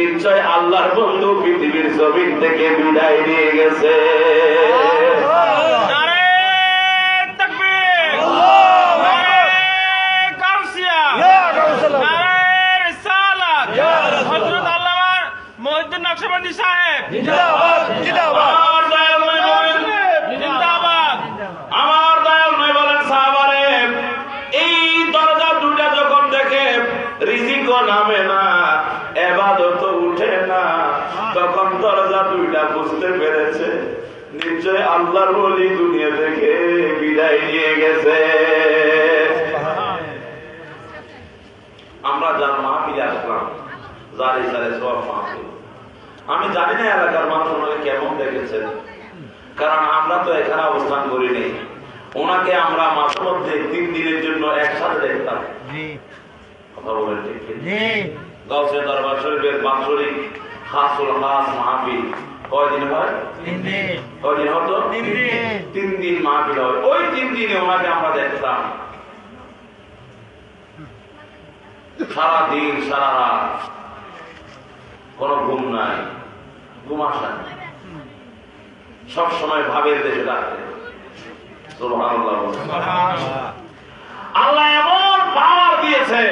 নিশ্চয় আল্লাহর বন্ধু পৃথিবীর জমিন থেকে বিদায় নিয়ে গেছে। সাহেব। আল্লাহর বলি দুনিয়া থেকে বিদায় নিয়ে গেছে। আমরা যার মাহফিলে আসলাম যার ইসারে সব মাহফিল। আমি জানি না এলাকার মানুষ ওনাকে কেমন দেখেছেন কারণ আমরা তো এখানে অবস্থান করি নেই। ওনাকে আমরা মাঝে মধ্যে তিন দিনের জন্য একসাথে দেখতাম। কথা বলেন ঠিক দরবার শরীফের বাৎসরিক খাসুল খাস মাহফিল। কয়দিন হয়? কয়দিন হতো? তিন দিন। মাহফিল হয় ওই তিন দিনে ওনাকে আমরা দেখতাম। সারা দিন সারা রাত কোন ঘুম নাই ঘুম আসা। সব সময় ভাবের দেশে আল্লাহ এমন পাওয়ার দিয়েছে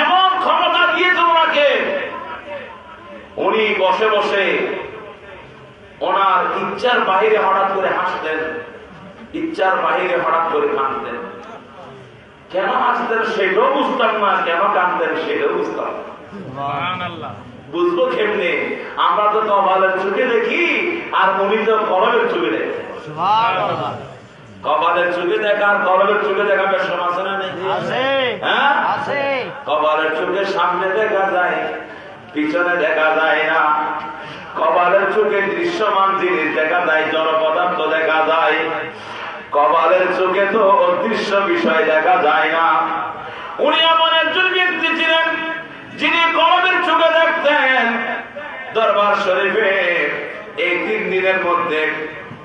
এমন ক্ষমতা উনি বসে বসে ওনার ইচ্ছার বাহিরে হঠাৎ করে হাসতেন। ইচ্ছার বাহিরে হঠাৎ করে কাঁদতেন। কেন হাসতেন সেটাও বুঝতাম না কেন কাঁদতেন সেটাও বুঝতাম বুঝব কেমনে? আমরা তো কপালের চোখে দেখি আর উনি তো কলমের চোখে দেখে। কপালের চোখে দেখা আর কলমের চোখে দেখা বেশ সমাজ না নেই? হ্যাঁ? কপালের চোখে সামনে দেখা যায় পিছনে দেখা যায় না। কপালের চোখে দৃশ্যমান জিনিস দেখা যায় জড় পদার্থ দেখা যায়। কপালের চোখে তো অদৃশ্য বিষয় দেখা যায় না। উনি এমন একজন ব্যক্তি ছিলেন, যিনি কলমের চোখে দেখতেন। দরবার শরীফে এই তিন দিনের মধ্যে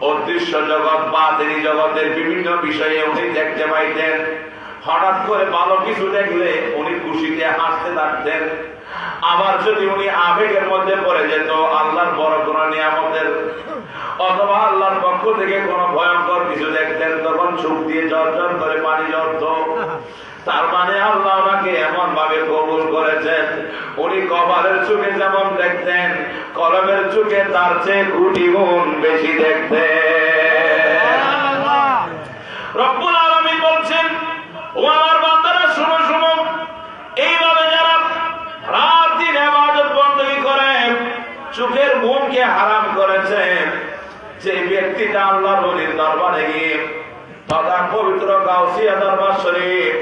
অদৃশ্য জগৎ বা তিনি জগতের বিভিন্ন বিষয়ে উনি দেখতে পাইতেন। হঠাৎ করে ভালো কিছু দেখলে উনি খুশিতে হাসতে থাকতেন। আবার যদি উনি আবেগের মধ্যে পড়ে যেত আল্লাহর বড় কোন নিয়ামতের অথবা আল্লাহর পক্ষ থেকে কোন ভয়ঙ্কর কিছু দেখতেন তখন চোখ দিয়ে জ্বর করে পানি ঝরত। তার মানে আল্লাহ ওনাকে এমন ভাবে কবুল করেছেন। উনি কপালের চোখে যেমন দেখতেন কলমের চোখে তার চেয়ে কোটি গুণ বেশি দেখতেন। রব্বুল ও আমার বান্দারা শুনো শুনো এইভাবে যারা রাত দিন আবাদত বন্দী করেন চোখের ঘুমকে হারাম করেছেন যে ব্যক্তিটা আল্লাহর বলির দরবারে গিয়ে তথা পবিত্র গাউসিয়া দরবার শরীফ,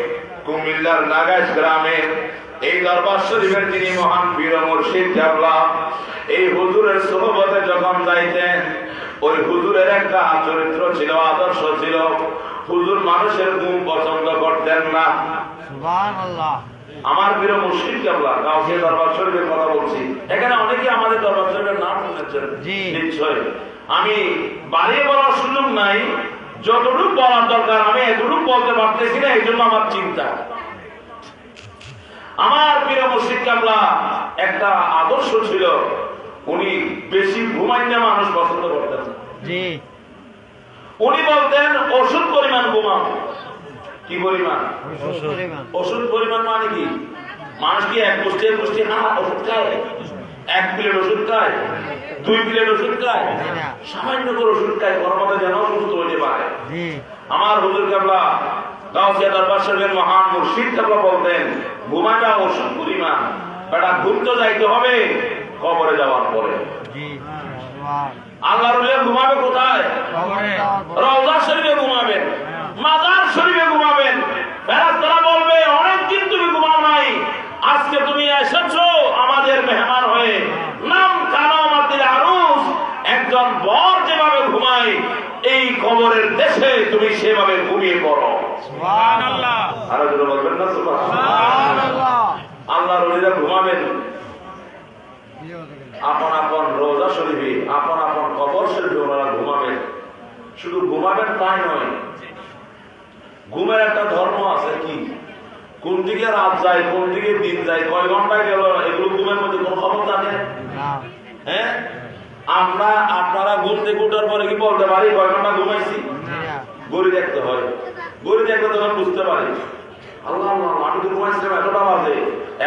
কুমিল্লার নাগাজ গ্রামে, এই দরবার শরীফের তিনি মহান বীর মুর্শিদ জাবলা, এই হুজুরের সোহবতে যখন যাইতেন ওই হুজুরের একটা চরিত্র ছিল আদর্শ ছিল। হুজুর মানুষের গুণ পছন্দ করতেন না। আমার বীর মুর্শিদ জাবলা কাউকে দরবার শরীফের কথা বলছি। এখানে অনেকে আমাদের দরবার শরীফের নাম শুনেছেন নিশ্চয় আমি বাড়িয়ে বলার সুযোগ নাই যতটুকু বলার দরকার আমি এতটুকু বলতে পারতেছি না এই জন্য আমার চিন্তা। আমার প্রিয় মুর্শিদ কামলা একটা আদর্শ ছিল উনি বেশি ঘুমাইনা মানুষ পছন্দ করতেন। জি। উনি বলতেন ওষুধ পরিমাণ ঘুমাও। কি পরিমাণ? ওষুধ পরিমাণ। মানে কি? মানুষ কি এক পুষ্টি এক পুষ্টি না ওষুধ খায়। এক প্লেট ওষুধ খায় দুই প্লেট ওষুধ খায় সামান্য করে ওষুধ খায় কোনো মতে যেন সুস্থ হতে পারে। আমার হুজুর কাবলা গাউসিয়া দরবার শরীফের মহান মুর্শিদ কাবলা বলতেন ঘুমাটা ওষুধ পরিমাণ। বেটা ঘুম তো যাইতে হবে কবরে যাওয়ার পরে। আল্লাহ রুলিয়া ঘুমাবে কোথায়? রওজা শরীফে ঘুমাবেন মাজার শরীফে ঘুমাবেন ফেরাস্তারা বলবে অনেক দিন তুমি ঘুমাও নাই। আজকে তুমি এসেছ আমাদের মেহমান হয়ে। নাম কানো আমাদের আরুস। একজন বর যেভাবে ঘুমায় এই কবরের দেশে তুমি সেভাবে ঘুমিয়ে পড়ো। আরও বলবেন না আল্লাহ রলিরা ঘুমাবেন। আপন আপন রোজা শরীফে আপন আপন কবর শরীফে ওনারা ঘুমাবেন। শুধু ঘুমাবেন তাই নয় ঘুমের একটা ধর্ম আছে কি? কোন দিকে রাত যায় কোন দিকে দিন যায় কয় ঘণ্টা গেল এগুলো ঘুমের মধ্যে কোনো খবর জানে? হ্যাঁ? আমরা আপনারা ঘুম থেকে উঠার পরে কি বলতে পারি? কয় ঘণ্টা ঘুমাইছি? গড়ি দেখতে হয়। গড়ি দেখতে তখন বুঝতে পারি। আল্লাহ আল্লাহ আমি তো ঘুমাইছিলাম এতটা বাজে।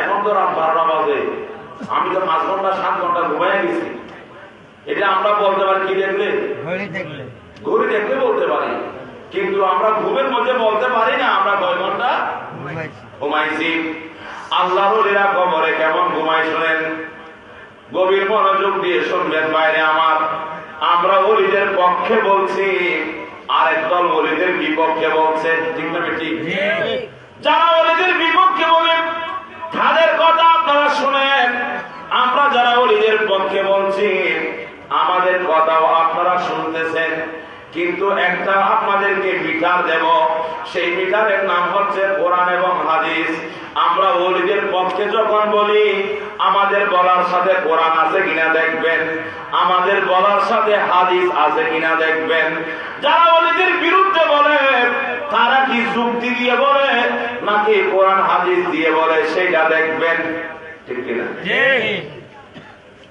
এখন তো রাত বারোটা বাজে। আমি তো পাঁচ ঘণ্টা সাত এটা আমরা বলতে পারি কি দেখলে? ঘড়ি দেখলে। বলতে পারি। কিন্তু আমরা ঘুমের মধ্যে বলতে পারি না আমরা কয় ঘণ্টা? ঘুমাইছি। আল্লাহর কবরে কেমন ঘুমাই শোনেন? গভীর মনোযোগ দিয়ে শুনবেন বাইরে আমার। আমরা ওলিদের পক্ষে বলছি আরেক দল ওলিদের বিপক্ষে বলছে। ঠিক না ঠিক যারা ওলিদের বিপক্ষে বলেন তাদের কথা আপনারা শুনেন। আমরা যারা ওলিদের পক্ষে বলছি আমাদের কথাও আপনারা শুনতেছেন, কিন্তু একটা আপনাদেরকে মিটার দেব। সেই মিটারের নাম হচ্ছে কোরআন এবং হাদিস। আমরা ওলিদের পক্ষে যখন বলি, আমাদের বলার সাথে কোরআন আছে কিনা দেখবেন, আমাদের বলার সাথে হাদিস আছে কিনা দেখবেন। যারা ওলিদের বিরুদ্ধে বলে, তারা কি যুক্তি দিয়ে বলে, নাকি কোরআন, হাদিস দিয়ে বলে সেটা দেখবেন, ঠিক কিনা?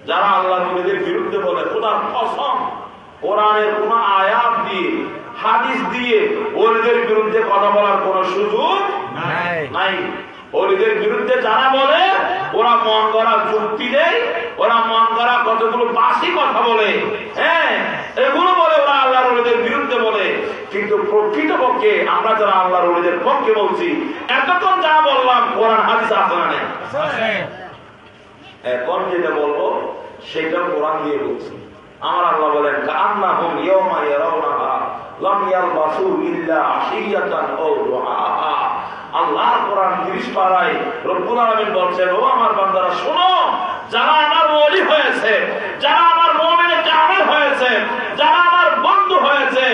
যারা আল্লাহ নবীদের বিরুদ্ধে বলে খোদার কসম কোরআনের কোন আয়াত দিয়ে হাদিস দিয়ে ওলিদের বিরুদ্ধে কথা বলার কোন সুযোগ নাই। ওলিদের বিরুদ্ধে যারা বলে ওরা মন করা যুক্তি দেয় ওরা মন করা কতগুলো বাসি কথা বলে। হ্যাঁ এগুলো বলে ওরা আল্লাহর ওলিদের বিরুদ্ধে বলে। কিন্তু প্রকৃতপক্ষে আমরা যারা আল্লাহর ওলিদের পক্ষে বলছি এতক্ষণ যা বললাম কোরআন হাদিস না নেই? এখন যেটা বলব, সেটা কোরআন দিয়ে বলছি। আমার আল্লাহ বলেন কোরআন 30 পারায় রব্বুল আলামিন বলছেন, ও আমার বান্দারা, শোনো আমার হয়েছে আমার হয়েছে আমার বন্ধু হয়েছে,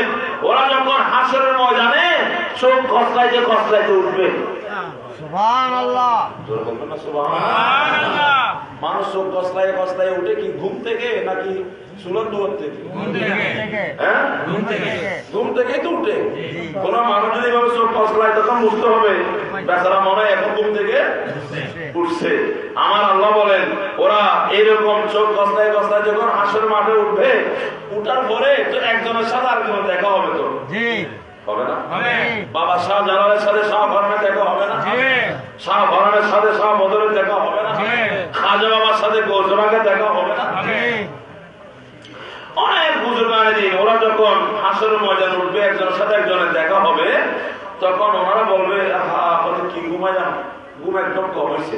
ওরা যখন হাসরের ময়দানে চোখ কসলাইতে কসলাইতে উঠবে জোরে বলবেন না সুবহানাল্লাহ মানুষ চোখ কসলায় কসলায় উঠে কি ঘুম থেকে নাকি সুলন দুয়ার থেকে? হ্যাঁ? ঘুম থেকেই তো উঠে। কোন মানুষ যদি এভাবে চোখ কসলায় তখন বুঝতে হবে। বেচারা মনে হয় এখন ঘুম থেকে উঠছে। আমার আল্লাহ বলেন ওরা এইরকম চোখ কসলায় কসলায় যখন হাসের মাঠে উঠবে উঠার পরে তো একজনের সাথে আরেকজনের দেখা হবে তো। হবে না? বাবা শাহ জালালের সাথে শাহ ভরণের দেখা হবে না? শাহ ভরণের সাথে শাহ বদলের দেখা হবে না? খাজা বাবার সাথে গোজরাকে দেখা হবে না? অনেক বুজুর্গানে দিন ওরা যখন হাসর ময়দান উঠবে একজনের সাথে একজনের দেখা হবে তখন ওনারা বলবে আপনাদের কি ঘুমাইলাম ঘুম একদম কম হয়েছে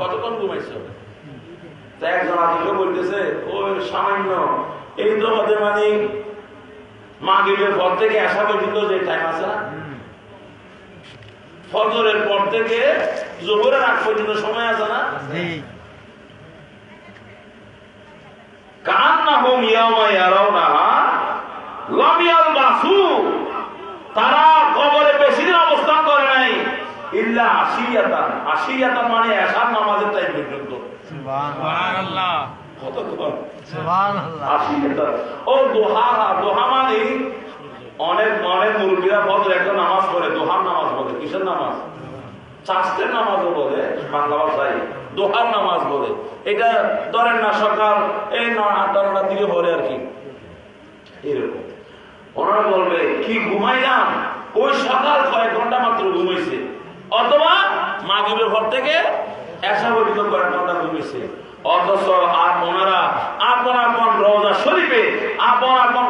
কতক্ষণ ঘুমাইছে? একজন আদিকে বলতেছে ওই সামান্য। এই মানে মাগিবের পর থেকে আসা পর্যন্ত যে টাইম আছে না ফজরের পর থেকে জোহরের আগ পর্যন্ত সময় আছে না? কান কান্নাহুম ইয়াওমা ইয়ারাউনাহা লাম ইয়ালবাসু তারা কবরে বেশি দিন অবস্থান করে নাই ইল্লা মানে এশার নামাজের টাইম পর্যন্ত। কতক্ষণ আশিয়াতান ও দোহা দোহা মানে অনেক অনেক মুরব্বীরা ফজর একটা নামাজ পড়ে দোহার নামাজ বলে। কিসের নামাজ? চাষের নামাজও বলে বাংলা ভাষায়। দোহার নামাজ বলে। এটা ধরেন না সকাল এই ন- আটটা নটার দিকে পরে আর কি। এরকম। ওনারা বলবে কি ঘুমাইলাম? ওই সকাল কয়েক ঘণ্টা মাত্র ঘুমাইছে? অথবা মাগিবের ঘর থেকে এসা পর্যন্ত ঘুমিয়েছে অথচ আর ওনারা আপন আপন শরীফে আপন আপন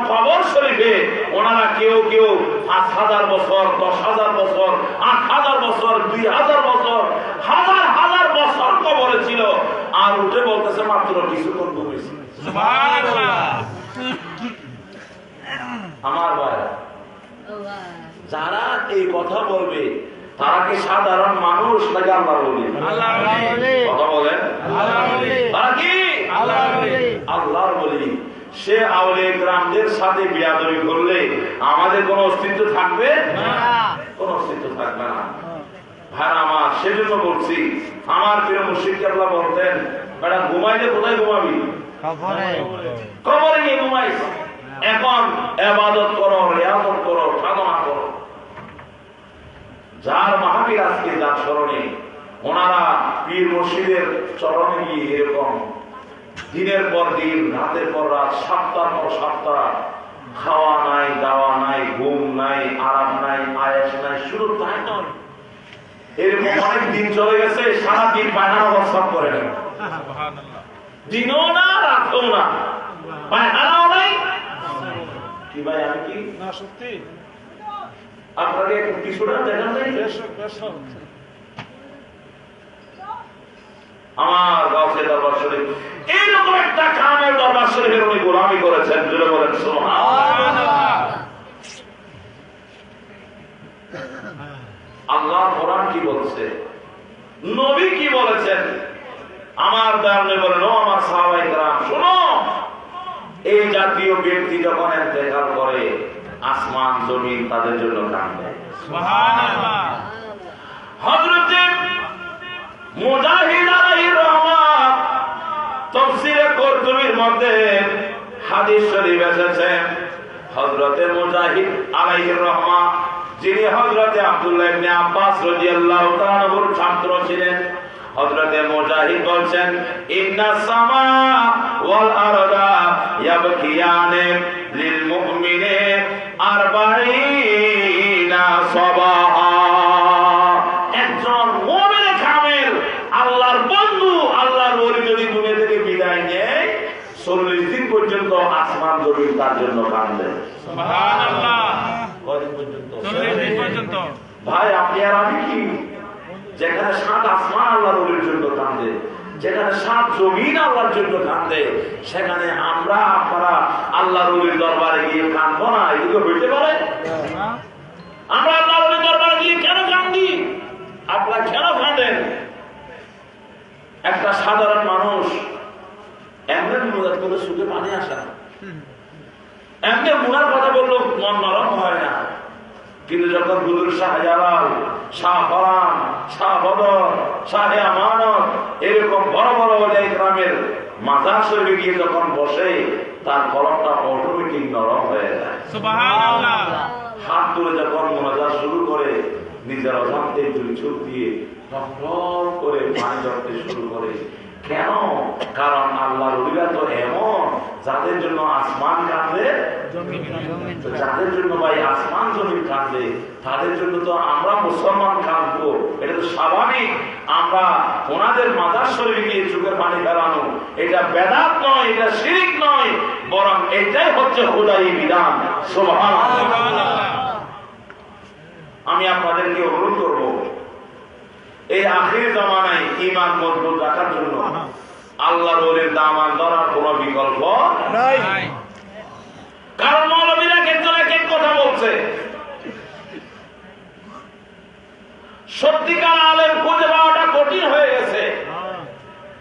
শরীফে ওনারা কেউ কেউ পাঁচ হাজার বছর দশ হাজার বছর আট হাজার বছর দুই হাজার বছর হাজার হাজার বছর কবরে ছিল। আর উঠে বলতেছে মাত্র কিছুক্ষণ ঘুমিয়েছে। আমার ভাই যারা এই কথা বলবে তারা কি সাধারণ মানুষ নাকি ওলি কথা বলেন? তারা কি? আল্লাহর বলি। সে আউলে গ্রামদের সাথে বিয়াদবি করলে আমাদের কোনো অস্তিত্ব থাকবে? কোন অস্তিত্ব থাকবে না। ভাই আমার সেজন্য বলছি আমার প্রিয় মুর্শিদ আল্লাহ বলতেন বেটা ঘুমাইলে কোথায় ঘুমাবি? কবরে গিয়ে ঘুমাইস। এখন এবাদত করো রেয়াদত করো সাধনা করো। যার মাহাবীর আজকে যার স্মরণে, ওনারা পীর মুর্শিদের চরণে গিয়ে এরকম দিনের পর দিন, রাতের পর রাত সপ্তাহ পর সপ্তাহ খাওয়া নাই, দাওয়া নাই, ঘুম নাই, আরাম নাই, আয়াস নাই, শুধু তাই নয়। এরকম অনেক দিন চলে গেছে সারা দিন পায়খানা অবস্থা করে সুবহানাল্লাহ দিনও না, রাতও না। পায়খানাও নাই। কি ভাই, আমি কি? না, সত্যি। আপনাকে একটু কিছুটা দেখা যায় বেশ বেশ আমার গাছে বলেন আল্লাহ কোরআন কি বলছে? নবী কি বলেছেন? আমার দামনে বলেন, ও আমার সাহাবাই গ্রাম শোনো। এই জাতীয় ব্যক্তি যখন এতেকাল করে আসমান জমিন তাদের জন্য হযরতে মুজাহিদ রহমান তাফসীরে কুরতুবির মধ্যে হাদিস শরীফ এসেছে। হযরতে মুজাহিদ আলাইহির রহমান যিনি হযরতে আব্দুল্লাহ ইবনে আব্বাস রাদিয়াল্লাহু তাআলা ছাত্র ছিলেন। হযরতে মুজাহিদ বলছেন ইন্না সামা ওয়াল আরদা ইয়াবকিয়ানে লিল মুমিনে আরবাঈনা সাবাহা। একজন মোমেন কামেল আল্লাহর বন্ধু আল্লাহর ওলি যদি দুনিয়া থেকে বিদায় নেয় চল্লিশ দিন পর্যন্ত আসমান জমিন তার জন্য কান্দে ভাই আপনি আর আমি কি? যেখানে সাত আসমান আল্লাহর ওলির জন্য কান্দে যেখানে সাত জমিন আল্লাহর জন্য কান্দে সেখানে আমরা, আপনারা আল্লাহ ওলির দরবারে গিয়ে কান্দবো না এগুলো হইতে পারে? আমরা আল্লাহ ওলির দরবারে গিয়ে কেন কান্দি আপনারা কেন কাঁদেন একটা সাধারণ মানুষ এমনি মুরাদ করে সুখে পানি আসে না। এমনি মুনার কথা বলল মন নরম হয় না। কিন্তু যখন হুজুর শাহজালাল শাহ ফরান শাহ বদর শাহে আমানত এরকম বড় বড় ওলাই গ্রামের মাজার শরীফে গিয়ে যখন বসে তার কলমটা অটোমেটিক নরম হয়ে যায়। হাত তুলে যখন মোনাজাত শুরু করে নিজের অজান্তে দুই চোখ দিয়ে টপ করে পানি ঝরতে শুরু করে কেন? কারণ আল্লাহ রবিরা তো এমন, যাদের জন্য আসমান কাঁদে তো যাদের জন্য ভাই আসমান জমিন কাঁদে তাদের জন্য তো আমরা মুসলমান কাঁদবো। এটা তো স্বাভাবিক। আমরা ওনাদের মাদার শরীরে গিয়ে চোখের পানি ফেলানো, এটা বেদাত নয়, এটা শিরিক নয়, বরং এটাই হচ্ছে হুদাই বিধান। আমি আপনাদেরকে অনুরোধ করব, এই আখির জমানায় ইমান মজবুত রাখার জন্য আল্লাহর ওলির দামান ধরার কোন বিকল্প নাই। কারণ মৌলবীরা এক কথা বলছে। সত্যিকার আলেম খুঁজে পাওয়াটা কঠিন হয়ে গেছে।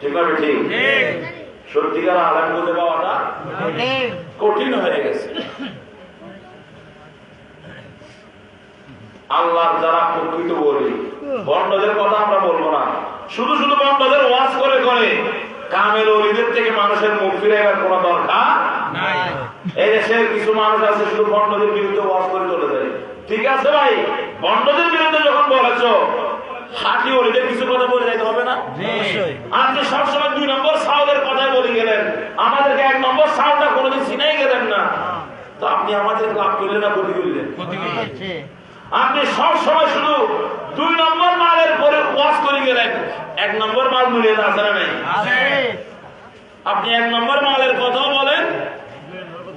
ঠিক আছে ঠিক। ঠিক। সত্যিকার আলেম খুঁজে পাওয়াটা কঠিন হয়ে গেছে। আল্লাহ যারা প্রকৃত বলি বন্ডদের কথা আমরা বলব না। শুধু শুধু বন্ডদের ওয়াজ করে করে। কামেল অলিদের থেকে মানুষের মুখ ফিরাইবার কোনো দরকার নাই। এই দেশের কিছু মানুষ আছে শুধু বন্ডদের বিরুদ্ধে ওয়াজ করে চলে যায়। ঠিক আছে ভাই? বন্ডদের বিরুদ্ধে যখন বলেছ হাতি অলিদের কিছু কথা বলে যাইতে হবে না? আপনি সবসময় দুই নম্বর সাউদের কথাই বলে গেলেন। আমাদেরকে এক নম্বর সাউন্ডটা কোনোদিন চিনাই গেলেন না। তো আপনি আমাদের লাভ করলেন না ক্ষতি করলেন? আপনি সব সময় শুধু দুই নম্বর মালের পরে ওয়াশ করে গেলেন। এক নম্বর মাল মিলিয়ে আছে না নাই আপনি এক নম্বর মালের কথা বলেন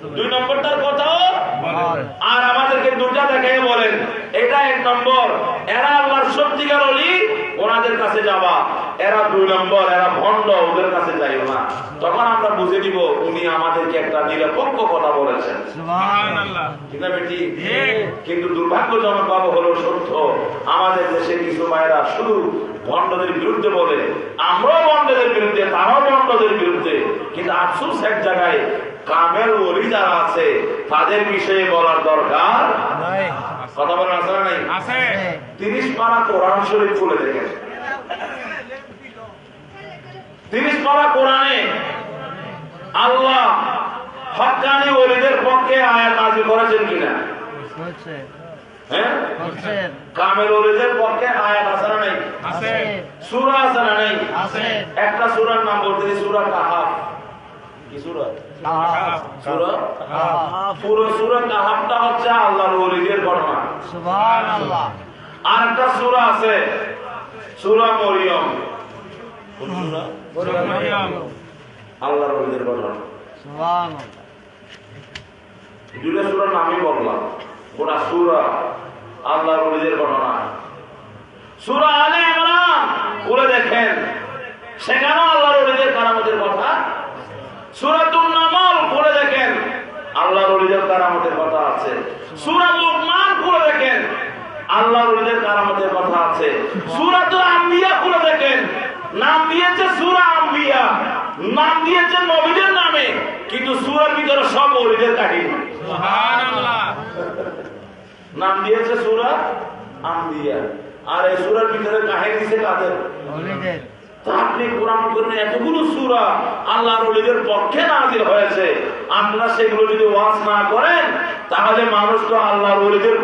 দুই নম্বরটার কথাও আর আমাদেরকে দুটা দেখাই বলেন। এটা এক নম্বর। এরা আল্লাহর সত্যিকার অলি ওনাদের কাছে যাবা। এরা দুই নম্বর এরা ভণ্ড ওদের কাছে যাইও না। তখন আমরা বুঝে নিব উনি আমাদেরকে একটা নিরপেক্ষ কথা বলেছেন। সুবহানাল্লাহ। ঠিক না বেটি? কিন্তু দুর্ভাগ্যজনক ভাবে হলো সত্য আমাদের দেশে কিছু মায়েরা শুধু ভণ্ডদের বিরুদ্ধে বলে আমরাও ভণ্ডদের বিরুদ্ধে তারাও কিন্তু আফসোস এক জায়গায় কামেল ওলি যারা আছে তাদের বিষয়ে বলার দরকার কথা বলার আছে নাই? আছে। তিরিশ পারা কোরআন শরীফ খুলে দেখেন। তিরিশ পারা কোরআনে আল্লাহ হকানি ওলিদের পক্ষে আয়াত নাজিল করেছেন কিনা? হ্যাঁ? কামেল ওলিদের পক্ষে আয়াত আছে না নাই? আছে। সূরা আছে না নাই? আছে। একটা সূরার নাম বলতে সূরা কাহাফ। কি সূরা সূরা পুরো সূরা কাহাফটা হচ্ছে আল্লাহর ওলিদের ঘটনা সুবহানাল্লাহ। আর একটা সূরা আছে সূরা মরিয়ম। কোন সূরা? মারিয়াম। আল্লাহর ওলিদের ঘটনা সুবহানাল্লাহ। দুটো সূরার নামই বললাম। গোটা সূরা আল্লাহর ওলিদের ঘটনা সূরা আলে ইমরান খুলে দেখেন। সেখানেও আল্লাহর ওলিদের কারামতের কথা সূরাতুন নামল খুলে দেখেন। আল্লাহর ওলিদের কারামতের কথা আছে। সূরা লুকমান খুলে দেখেন। আল্লাহর ওলিদের কারামতের কথা আছে। সূরাতুল আম্বিয়া খুলে দেখেন। নাম দিয়েছে সূরা আম্বিয়া। নাম দিয়েছে নবীদের নামে। কিন্তু সূরার ভিতরে সব ওলিদের কাহিনী। নাম দিয়েছে সূরা আম্বিয়া। আর এই সূরার ভিতরে কাহিনী দিয়েছে কাদের? আপনি কোরআন করেন এতগুলো সূরা আল্লাহর ওলিদের পক্ষে নাজিল হয়েছে। আপনারা সেগুলো যদি ওয়াজ না করেন, তাহলে মানুষ তো আল্লাহর ওলিদের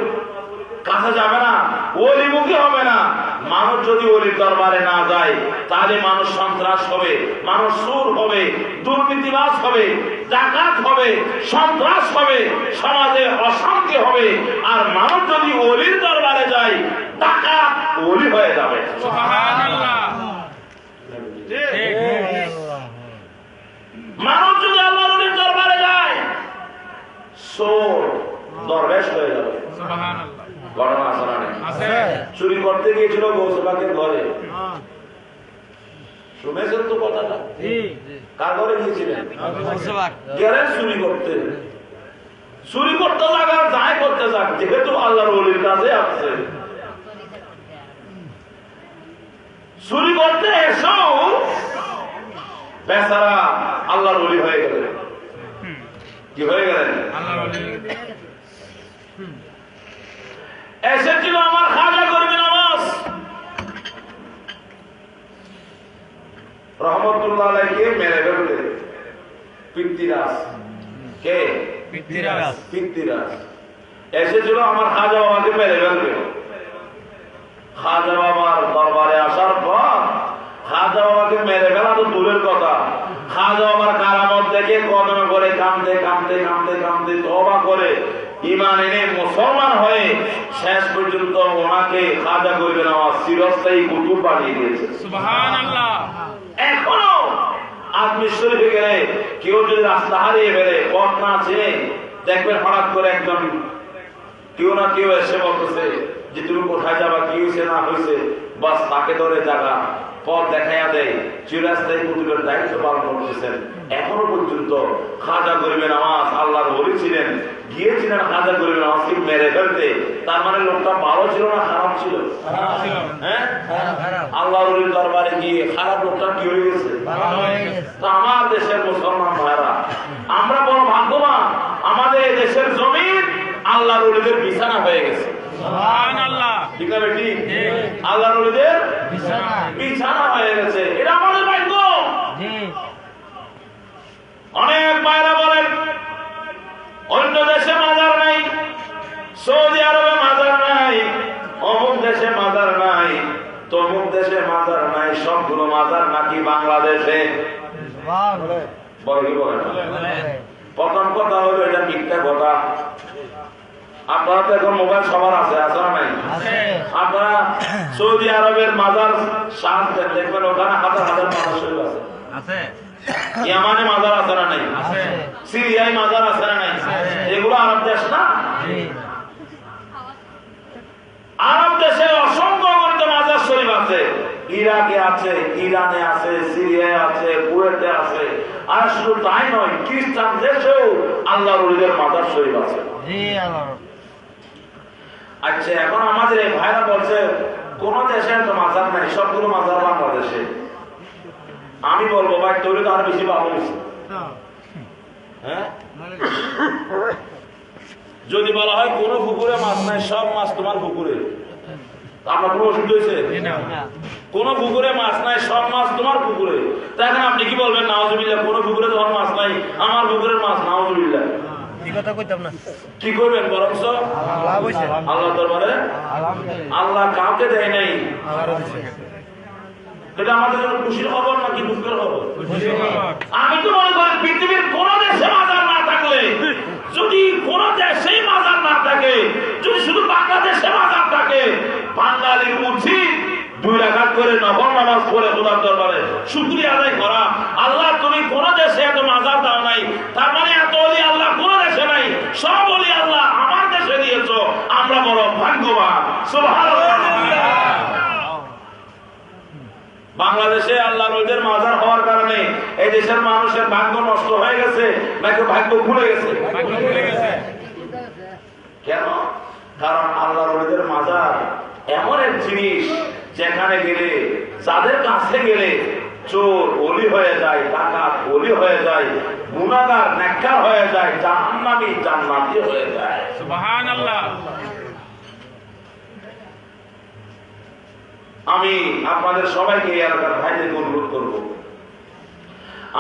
কাছে যাবে না, ওলিমুখী হবে না। মানুষ যদি ওলির দরবারে না যায়, তাহলে মানুষ সন্ত্রাস হবে, মানুষ সুর হবে, দুর্নীতিবাজ হবে, ডাকাত হবে, সন্ত্রাস হবে, সমাজে অশান্তি হবে। আর মানুষ যদি ওলির দরবারে যায়, ডাকাত ওলি হয়ে যাবে। মানুষ যদি আল্লাহ নবীর দরবারে যায় সোর দরবেশ হয়ে যাবে। ঘটনা আছে না? চুরি করতে গিয়েছিল গৌসবাকের ঘরে শুনেছেন তো কথাটা? কার ঘরে গিয়েছিলেন? গেলেন চুরি করতে। চুরি করতে লাগা যাই করতে যাক যেহেতু আল্লাহর অলির কাছে আছে। চুরি করতে এসেও বেচারা আল্লাহর অলি হয়ে গেলেন কি হয়ে গেলেন এসেছিল আমার খাজা করবি নামাজ। রহমতুল্লাহ আলাইকে মেরে ফেলতে পিতৃরাজ। কে? এসেছিল আমার খাজা বাবাকে মেরে ফেলবে। খাজা বাবার দরবারে আসার খাজা বাবাকে মেরে ফেলা তো দূরের কথা। খাজা বাবার কারামত দেখে কদমে করে কামতে কামতে কামতে কামতে তবা করে ইমান এনে মুসলমান হয়ে শেষ পর্যন্ত ওনাকে খাজা করবে না চিরস্থায়ী কুতুব বানিয়ে দিয়েছে। এখনও আদমি শরীফে গেলে কেউ যদি রাস্তা হারিয়ে ফেলে পথ না চেয়ে দেখবেন হঠাৎ করে একজন কেউ না কেউ এসে বলতেছে যে তুমি কোথায় যাবা? কি হয়েছে না হয়েছে বাস তাকে ধরে জায়গা পথ দেখাইয়া দেয়। চিরাস্তায়ী কুতুবের দায়িত্ব পালন করতেছেন। এখনও পর্যন্ত খাজা গরিবে নামাজ আল্লাহর বলি ছিলেন। গিয়েছিলেন খাজা গরিবে নামাজকে মেরে ফেলতে। তার মানে লোকটা ভালো ছিল না খারাপ ছিল? হ্যাঁ? ওলির দরবারে গিয়ে খারাপ লোকটা কি হয়ে গেছে? আমার দেশের মুসলমান ভাইরা আমরা বড় ভাগ্যবান। আমাদের দেশের জমিন আল্লাহর বিছানা হয়ে গেছে। ঠিক না বেটি? ঠিক। আল্লাহর বিছানা। বিছানা হয়ে গেছে। এটা আমাদের ভাগ্য। অনেক ভাইরা বলেন অন্য দেশে মাজার নাই সৌদি আরবে মাজার নাই অমুক দেশে মাজার নাই তমুক দেশে মাজার নাই সবগুলো মাজার নাকি বাংলাদেশে। ভালো বলে কি বলে না? প্রথম কথা হলো এটা মিথ্যা কথা। আপনারা তো এখন মোবাইল সবার আছে আছে না নাই? আপনারা সৌদি আরবের মাজার শাহ দেখবেন ওখানে হাজার হাজার মাজার শরীফ আছে। আছে। ইয়ামানে মাজার আছে না নাই? সিরিয়ায় মাজার আছে না নাই? এগুলো আরব দেশ না? আরব দেশে অসংখ্য মাজার শরীফ আছে। ইরাকে আছে ইরানে আছে সিরিয়ায় আছে কুয়েতে আছে। আর শুধু তাই নয় খ্রিস্টান দেশেও আল্লাহ মাদার শরীফ আছে। জি আল্লাহ আচ্ছা এখন আমাদের এই ভাইরা বলছে, কোন দেশে তো মাজার নাই, সবগুলো মাজার বাংলাদেশে। আমি বলব, ভাই তৈরি তো আরও বেশি ভালো হয়েছে। হ্যাঁ? যদি বলা হয়, কোন পুকুরে মাছ নাই, সব মাছ তোমার পুকুরে। আপনার কোনো ওষুধ হয়েছে? কোন পুকুরে মাছ নাই, সব মাছ তোমার পুকুরে। তাই আপনি কি বলবেন, নাওজুবিল্লাহ, কোন পুকুরে তোমার মাছ নাই, আমার পুকুরের মাছ, নাওজুবিল্লাহ। এই কথা কইতাম না। কি করবেন বরং লাভ হইছে আল্লাহ দরবারে? আলহামদুলিল্লাহ। আল্লাহ কাউকে দেয় নাই। এটা আমাদের জন্য খুশির খবর নাকি দুঃখের খবর? খবর। আমি তো মনে করি পৃথিবীর কোন দেশে মাজার না থাকলে যদি কোন দেশেই মাজার না থাকে যদি শুধু বাংলাদেশে মাজার থাকে বাঙালির উচিত দুই রাখাত করে নফল নামাজ পড়ে খোদার দরবারে। শুক্রিয়া আদায় করা। আল্লাহ, তুমি কোন দেশে এত মাজার দাও নাই। তার মানে এত অলি আল্লাহ কোন দেশে নাই। সব অলি আল্লাহ আমার দেশে দিয়েছ। আমরা বড় ভাগ্যবান। বাংলাদেশে আল্লাহ রোদের মাজার হওয়ার কারণে এই দেশের মানুষের ভাগ্য নষ্ট হয়ে গেছে, নাকি ভাগ্য ভুলে গেছে? কেন? কারণ আল্লাহ রোদের মাজার এমন এক জিনিস যেখানে গেলে যাদের কাছে গেলে চোর অলি হয়ে যায় টাকা অলি হয়ে যায় গুণাগার নেককার হয়ে যায় জাহান্নামী জান্নাতি হয়ে যায়। সুবহান আল্লাহ আমি আপনাদের সবাইকে এলাকার ভাইদেরকে অনুরোধ করব।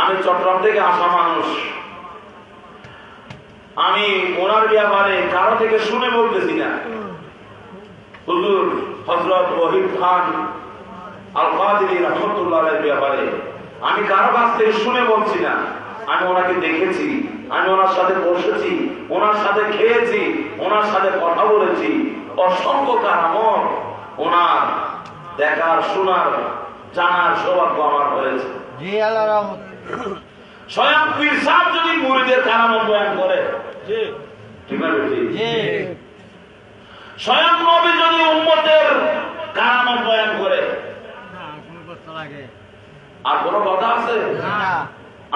আমি চট্টগ্রাম থেকে আসা মানুষ। আমি ওনার ব্যাপারে কারও থেকে শুনে বলতেছি না। হুজুর হজরত ওহিদ খান আল কাদিনী রহমতুল্লাহ ব্যাপারে আমি কারও কাছ থেকে শুনে বলছি না। আমি ওনাকে দেখেছি আমি ওনার সাথে বসেছি ওনার সাথে খেয়েছি ওনার সাথে কথা বলেছি। অসংখ্য কারামত ওনার দেখার শোনার জানার সৌভাগ্য আমার হয়েছে। জি আল্লাহ রহমত। স্বয়ং পীর সাহেব যদি মুরিদের কারামত বয়ান করে জি। ঠিক? জি। স্বয়ং নবী যদি উম্মতের কারামত বয়ান করে আর কোনো কথা আছে?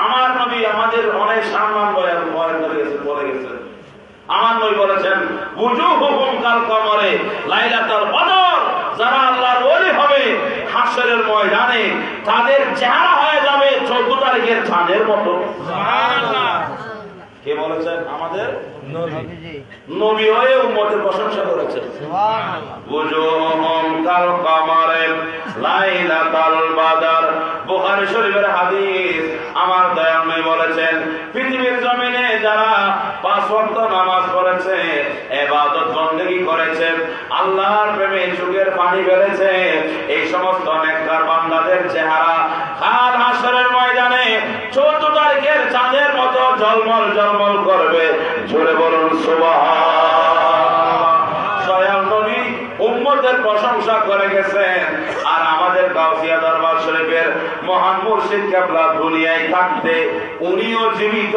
আমার নবী আমাদের অনেক সম্মান বয়ান বয়ান করে গেছে বলে গেছে। আমার নবী বলেছেন বুঝু হুকুম কাল কমরে লাইলাতাল বদর যারা আল্লাহর ওলি হবে হাসরের ময়দানে তাদের চেহারা হয়ে যাবে চোদ্দ তারিখের চাঁদের মতো। কে বলেছেন? আমাদের? নবী। হয়ে উম্মতের প্রশংসা করেছেন। শরীফের হাদিস আমার বলেছেন পৃথিবীর জমিনে যারা পাঁচ নামাজ করেছে আল্লাহর প্রেমে যুগের পানি বেড়েছে এই সমস্ত নেককার বান্দাদের চেহারা কাল হাসরের ময়দানে 14 তারিখের চাঁদে মতো ঝলমল ঝলমল করবে, জোরে বলুন উম্মতের প্রশংসা করে গেছেন, আর আমাদের গাউসিয়া দরবার শরীফের মহান মুর্শিদ কেবলা দুনিয়ায় থাকতে উনিও জীবিত।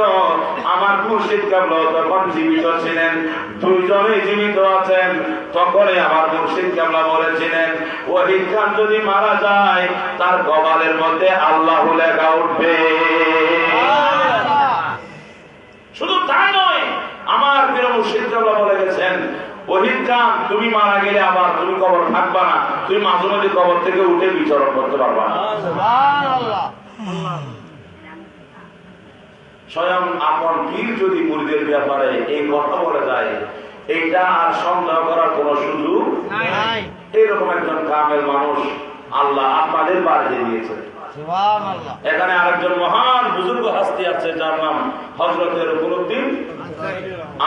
আমার মুর্শিদ কেবলা তখন জীবিত ছিলেন, দুইজনেই জীবিত আছেন, তখনই আমার মুর্শিদ কেবলা বলেছিলেন ওহিদ খান যদি মারা যায়, তার কপালের মধ্যে আল্লাহ লেখা উঠবে। শুধু তাই নয় আমার প্রিয় মুর্শিদ বলে গেছেন ওহিদ খান তুমি মারা গেলে আবার তুমি কবর থাকবা না তুমি মাঝে মাঝে কবর থেকে উঠে বিচরণ করতে পারবা না। স্বয়ং আপন পীর যদি মুরিদের ব্যাপারে এই কথা বলে যায় এইটা আর সন্দেহ করার কোন সুযোগ এরকম একজন কামেল মানুষ আল্লাহ আপনাদের বাড়িতে দিয়েছে সুবহানাল্লাহ এখানে আরেকজন মহান বুজুর্গ হাস্তি আছে যার নাম হজরতের রকুলুদ্দিন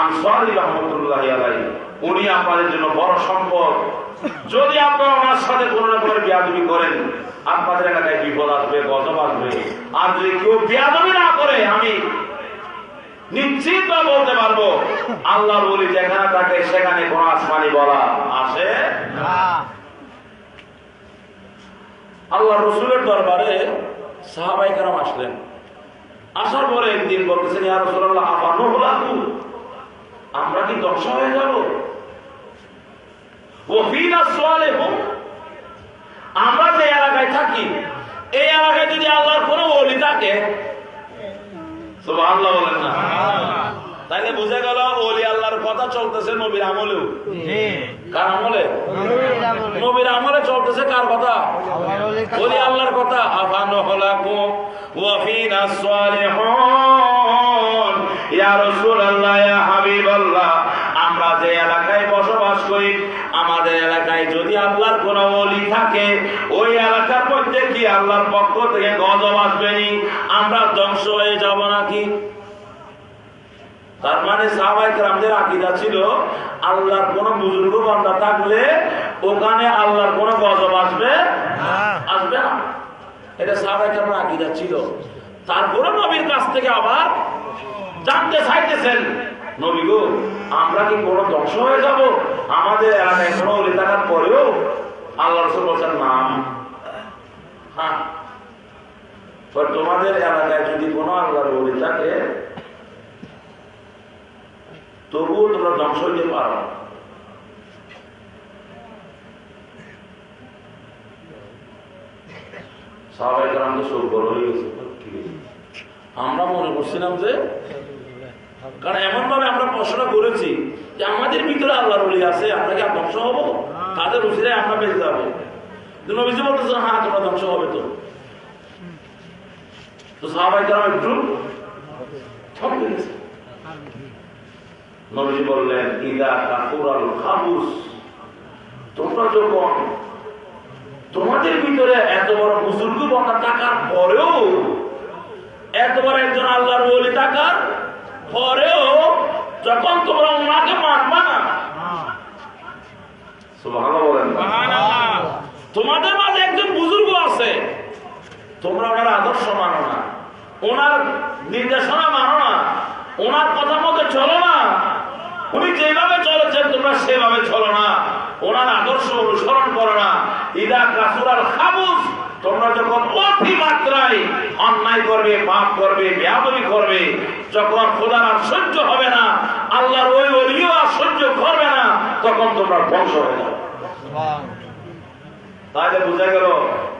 আনসারি রহমতুল্লাহ আলাই উনি আপনাদের জন্য বড় সম্পদ। যদি আপনারা ওনার সাথে কোনো না কোনো বিয়াদবি করেন আপনাদের এলাকায় বিপদ আসবে গজব আসবে। আর যদি কেউ বিয়াদবি না করে আমি নিশ্চিত বলতে পারব আল্লাহ বলি যেখানে থাকে সেখানে কোন আসমানি বলা আসে না। আল্লাহ রসুলের দরবারে সাহাবাই কারাম আসলেন। আসার পরে একদিন বলতেছেন, ইয়া রসুল্লাহ আমরা কি ধ্বংস হয়ে যাব? ওফিনা সোয়ালে হোক আমরা যে এলাকায় থাকি, এই এলাকায় যদি আল্লাহর কোনো অলি থাকে? বলেন না তাইলে বুঝে গেল অলি আল্লাহর কথা চলতেছে নবীর আমলেও। কার আমলে? নবীর আমলে। চলতেছে কার কথা। বলি আল্লাহর কথা। আফানু হলাকু ওয়া সালিহুন। ইয়া রাসূলুল্লাহ ইয়া হাবিবাল্লাহ আমরা যে এলাকায় বসবাস করি আমাদের এলাকায় যদি আল্লাহর কোন ওলি থাকে ওই এলাকার মধ্যে কি আল্লাহর পক্ষ থেকে গজব আসবেনি আমরা ধ্বংস হয়ে যাব নাকি? তার মানে সাহাবাহিক রামদের আকিদা ছিল আল্লাহর কোন বুজুর্গ বান্দা থাকলে ওখানে আল্লাহর কোন গজব আসবে। আসবে না। এটা সাহাবাহিক রামদের আকিদা ছিল। তারপরে নবীর কাছ থেকে আবার জানতে চাইতেছেন নবী গো আমরা কি কোনো ধ্বংস হয়ে যাব? আমাদের এলাকায় কোনো অলি থাকার পরেও আল্লাহ রসুল বলছেন না। হ্যাঁ। তোমাদের এলাকায় যদি কোনো আল্লাহর অলি থাকে তবুও তোমরা ধ্বংস হইতে পারো? আমরা মনে করছিলাম যে, কারণ এমন ভাবে আমরা প্রশ্ন করেছি যে আমাদের ভিতরে আল্লাহর আছে, আমরা কি ধ্বংস হব? তাদের উচিরে আমরা বেঁচে যাব। নবীজি বলতেছেন হ্যাঁ তোমরা ধ্বংস হবে তো। তো সাহাবাই কারণ একটু থমকে নবীজি বললেন ইদা কাকুরাল খাবুস। তোমরা যখন তোমাদের ভিতরে এত বড় বুজুর্গ বন্ধা থাকার পরেও এত বড় একজন আল্লাহর বলি থাকার পরেও যখন তোমরা ওনাকে মানবা না তোমাদের মাঝে একজন বুজুর্গ আছে তোমরা ওনার আদর্শ মানো না ওনার নির্দেশনা মানো না ওনার কথা মতো চলো না উনি যেভাবে চলেছেন তোমরা সেভাবে চলো না ওনার আদর্শ অনুসরণ করো না ইদা কাসুরাল খাবুস, তোমরা যখন অতি মাত্রায় অন্যায় করবে, পাপ করবে ব্যাপারি করবে, যখন খোদার আর সহ্য হবে না, আল্লাহর ওই অলিও আর সহ্য করবে না, তখন তোমরা ধ্বংস হয়ে যাবে। তাহলে বোঝা গেল,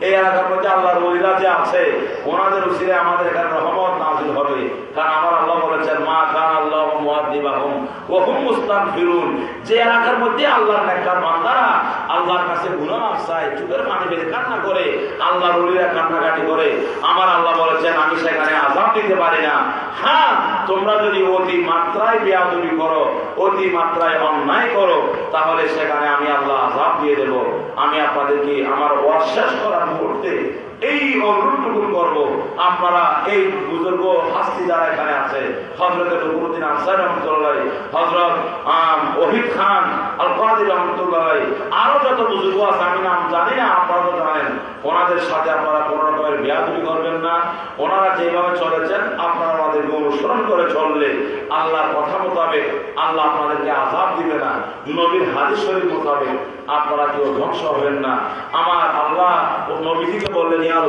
এই এলাকার মধ্যে আল্লাহর ওলিরা যে আছে, ওনাদের উচিরে আমাদের এখানে রহমত নাজিল হবে। কারণ আমার আল্লাহ বলেছেন, মা কান আল্লাহ মুআদ্দিবাহুম ওয়া হুম মুস্তাগফিরুন। যে এলাকার মধ্যে আল্লাহর নেককার বান্দারা আল্লাহর কাছে গুনাহ চায়, চোখের পানি বেঁধে কান্না করে, আল্লাহর ওলিরা কান্নাকাটি করে। আমার আল্লাহ বলেছেন, আমি সেখানে আযাব দিতে পারি না। হ্যাঁ তোমরা যদি অতি মাত্রায় বেয়াদবি করো অতি মাত্রায় অন্যায় করো, তাহলে সেখানে আমি আল্লাহ আযাব দিয়ে দেব। আমি আপনাদেরকে আমার অশ্বাস করার মুহূর্তে এই অনুরোধটুকু করব। আপনারা এই বুজুর্গ হাস্তি যারা এখানে আছে। হজরত রঘুদ্দিন আনসার রহমতুল্লাহ হজরত ওহিদ খান আল কাদির রহমতুল্লাহ আরও যত বুজুর্গ আছে, আমি নাম জানি না আপনারা তো জানেন। ওনাদের সাথে আপনারা কোনো রকমের বিয়াদবি করবেন না। ওনারা যেভাবে চলেছেন, আপনারা আমাদেরকে অনুসরণ করে চললে আল্লাহর কথা মোতাবেক আল্লাহ আপনাদেরকে আজাব দিবে না। নবীর হাদিস শরীফ মোতাবেক আপনারা কেউ ধ্বংস হবেন না। আমার আল্লাহ নবীজিকে বললেন